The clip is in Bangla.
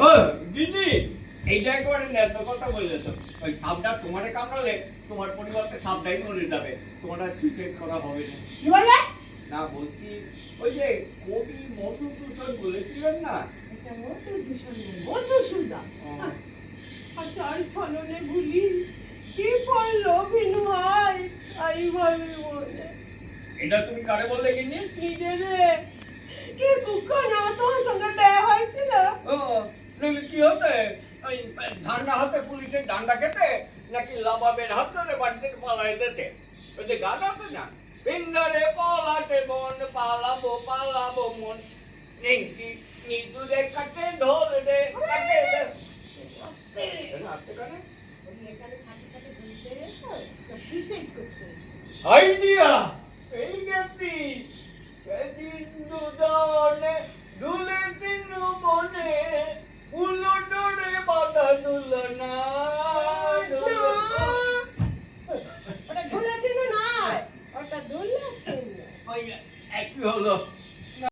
ও দিদি এইটা একেবারে নেত কথা বললে তো ওই সাপটা তোমারে কামড়ালে তোমার পরিবর্তে সাপটাই মরে যাবে। তোমার আর সুইসাইড করা হবে না। কি বললে? না বলছি ওই যে কবি মধুভূষণ বলেছিলেন না? এটা মধুসূদন আষাঢ় ছলনে ভুলি কি পড়ল বিনু ভাই আই ভাবি বলে এটা তুমি কারে বললে কিনি নিজেরে কি দুঃখ না তোমার সঙ্গে ব্যয় হয়েছিল ও নইলে কি হতে ওই ধান্ডা হাতে পুলিশের ডান্ডা খেতে নাকি লাবাবের হাত ধরে বাড়ি থেকে পালাই দিতে ওই যে গান আছে না? পলাতে মন পালাবো পালাবো মন। নিংটি নিদুরে কাটে ঢোল রে কাটে রে আস্তে আস্তে কানে ওই ওই একই হলো।